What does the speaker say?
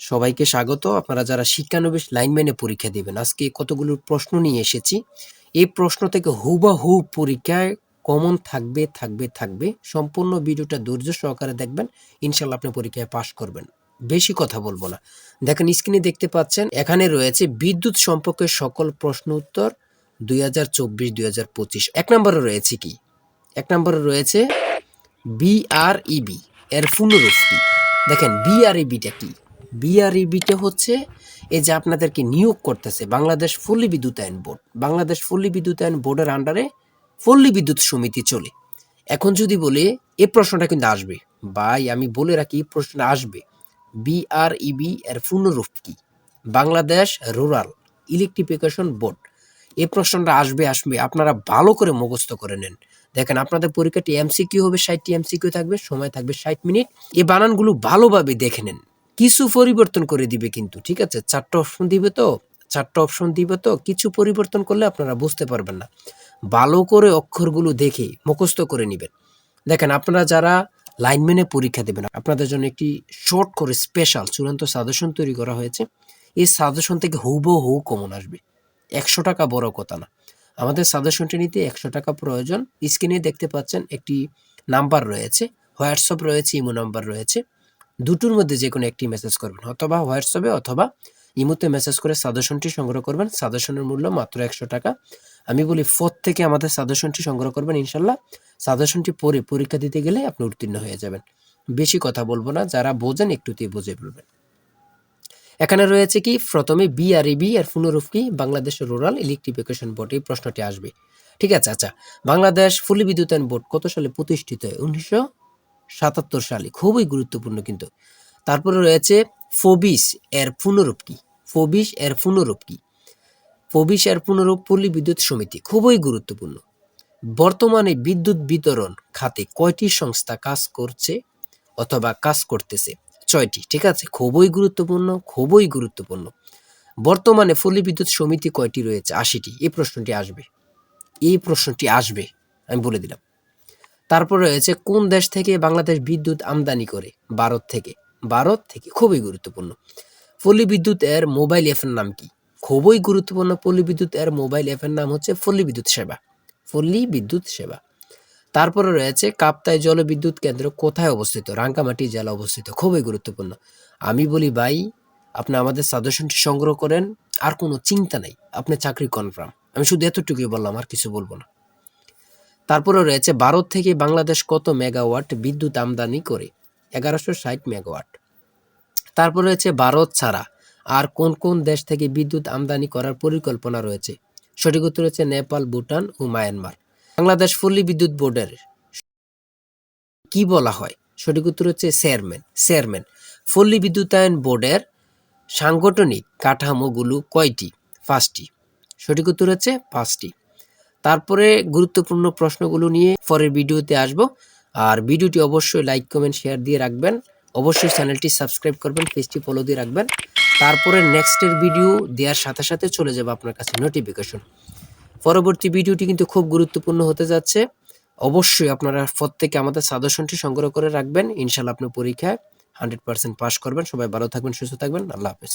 সবাইকে স্বাগত। আপনারা যারা শিক্ষানবিশ লাইনম্যানে পরীক্ষা দিবেন, আজকে কতগুলো প্রশ্ন নিয়ে এসেছি। এই প্রশ্ন থেকে হুবাহু পরীক্ষায় কমন থাকবে থাকবে থাকবে। সম্পূর্ণ ভিডিওটা ধৈর্য সহকারে দেখবেন ইনশাল্লাহ আপনি পরীক্ষায় পাশ করবেন। বেশি কথা বলব না। দেখেন স্ক্রিনে দেখতে পাচ্ছেন, এখানে রয়েছে বিদ্যুৎ সম্পর্কে সকল প্রশ্ন উত্তর দুই হাজার চব্বিশ হাজার পঁচিশ। এক নম্বরে রয়েছে কি? এক নম্বরে রয়েছে বিআরইবি এর পুনরূপ কি দেখেন বিআরইবিটা কি? বিআরইবিটা হচ্ছে, এই যে আপনাদেরকে নিয়োগ করতেছে, বাংলাদেশ পল্লী বিদ্যুতায়ন বোর্ড। বাংলাদেশ পল্লী বিদ্যুতায়ন বোর্ডের আন্ডারে পল্লী বিদ্যুৎ সমিতি চলে। এখন যদি বলে এই প্রশ্নটা কিন্তু আসবে। ভাই, আমি বলে রাখি, এই প্রশ্নটা আসবে। বিআরইবি এর পুনরূপ কি? Bangladesh rural electrification board. এই প্রশ্নটা আসবে আসবে, আপনারা ভালো করে মুখস্থ করে নেন। দেখেন, আপনাদের পরীক্ষাটি এমসিকিউ হবে, ষাটটি এমসিকিউ থাকবে, সময় থাকবে ষাট মিনিট। এই বানানগুলো ভালোভাবে দেখে নেন। কিছু পরিবর্তন করে দিবে কিন্তু, ঠিক আছে? চারটা অপশন দিবে তো? চারটা অপশন দিবে তো? কিছু পরিবর্তন করলে আপনারা বুঝতে পারবেন না। ভালো করে অক্ষরগুলো দেখে মুখস্থ করে নেবেন। দেখেন, আপনারা যারা লাইনম্যানে পরীক্ষা দেবেন, আপনাদের জন্য একটি শর্ট করে স্পেশাল চূড়ান্ত সাজেশন তৈরি করা হয়েছে। এই সাজেশন থেকে হুব হু কমন আসবে। একশো টাকা বড় কথা না। আমাদের সাজেশনটি নিতে একশো টাকা প্রয়োজন। স্ক্রিনে দেখতে পাচ্ছেন একটি নাম্বার রয়েছে। হোয়াটসঅ্যাপ রয়েছে, ইমো নাম্বার রয়েছে। দুটোর মধ্যে যে কোনো একটি মেসেজ করবেন, অথবা হোয়াটসঅ্যাপে অথবা ইমোতে মেসেজ করে সাজেশনটি সংগ্রহ করবেন। সাজেশনের মূল্য মাত্র একশো টাকা। আমি বলি ফোর থেকে আমাদের সাজেশনটি সংগ্রহ করবেন, ইনশাল্লাহ। সাজেশনটি পড়ে পরীক্ষা দিতে গেলে আপনি উত্তীর্ণ হয়ে যাবেন। বেশি কথা বলব না, যারা বোঝেন একটুতেই বুঝে বলবেন এখানে রয়েছে কি, প্রথমে বিআরইবি আর পুনরূপ কি? বাংলাদেশ রুরাল ইলেকট্রিফিকেশন বোর্ড এই প্রশ্নটি আসবে। ঠিক আছে আচ্ছা। বাংলাদেশ ফুলি বিদ্যুতায়ন বোর্ড কত সালে প্রতিষ্ঠিত হয়? উনিশশো সাতাত্তর সালে, খুবই গুরুত্বপূর্ণ কিন্তু। তারপরে রয়েছে ফোবিস এর পুনরূপ কি? ফোবিস এর পুনরূপ কি? ফোবিস এর পুনরূপ পল্লী বিদ্যুৎ সমিতি, খুবই গুরুত্বপূর্ণ। বর্তমানে বিদ্যুৎ বিতরণ খাতে কয়টি সংস্থা কাজ করছে অথবা কাজ করতেছে? ছয়টি, ঠিক আছে? খুবই গুরুত্বপূর্ণ খুবই গুরুত্বপূর্ণ। বর্তমানে পল্লী বিদ্যুৎ সমিতি কয়টি রয়েছে? আশিটি। এই প্রশ্নটি আসবে। এই প্রশ্নটি আসবে, আমি বলে দিলাম। তারপর রয়েছে কোন দেশ থেকে বাংলাদেশ বিদ্যুৎ আমদানি করে? ভারত থেকে। ভারত থেকে খুবই গুরুত্বপূর্ণ। পল্লী বিদ্যুৎ এর মোবাইল অ্যাপের নাম কি? খুবই গুরুত্বপূর্ণ পল্লী বিদ্যুৎ এর মোবাইল অ্যাপের নাম হচ্ছে পল্লী বিদ্যুৎ সেবা। পল্লী বিদ্যুৎ সেবা। তারপরে রয়েছে কাপ্তাই জলবিদ্যুৎ কেন্দ্র কোথায় অবস্থিত? রাঙ্গামাটি জেলা অবস্থিত। খুবই গুরুত্বপূর্ণ। আমি বলি, ভাই, আপনি আমাদের সাজেশনটি সংগ্রহ করেন, আর কোনো চিন্তা নাই। আপনি চাকরি কনফার্ম। আমি শুধু এতটুকুই বললাম, আর কিছু বলব না। তারপরে রয়েছে ভারত থেকে বাংলাদেশ কত মেগাওয়াট বিদ্যুৎ আমদানি করে? এগারোশো ষাট মেগাওয়াট। তারপর রয়েছে ভারত ছাড়া। আর কোন কোন দেশ থেকে বিদ্যুৎ আমদানি করার পরিকল্পনা রয়েছে? সঠিক উত্তর হচ্ছে নেপাল, ভুটান ও মায়ানমার। বাংলাদেশ পল্লী বিদ্যুৎ বোর্ডের কি বলা হয়? সঠিক উত্তর হচ্ছে চেয়ারম্যান। চেয়ারম্যান। পল্লী বিদ্যুতায়ন বোর্ডের সাংগঠনিক কাঠামোগুলো কয়টি? পাঁচটি। সঠিক উত্তর হচ্ছে পাঁচটি। তারপরে গুরুত্বপূর্ণ প্রশ্নগুলো নিয়ে পরের ভিডিওতে আসব। আর ভিডিওটি অবশ্যই লাইক কমেন্ট শেয়ার দিয়ে রাখবেন। অবশ্যই চ্যানেলটি সাবস্ক্রাইব করবেন, পেজটি ফলো দিয়ে রাখবেন। তারপরে নেক্সটের ভিডিও দেওয়ার সাথে সাথে চলে যাবে আপনার কাছে নোটিফিকেশন পরবর্তী ভিডিওটি কিন্তু খুব গুরুত্বপূর্ণ হতে যাচ্ছে। অবশ্যই আপনারা প্রত্যেকে আমাদের সাজেশনটি সংগ্রহ করে রাখবেন। ইনশাল্লাহ আপনি পরীক্ষায় হান্ড্রেড পার্সেন্ট পাস করবেন। সবাই ভালো থাকবেন, সুস্থ থাকবেন। আল্লাহ হাফেজ।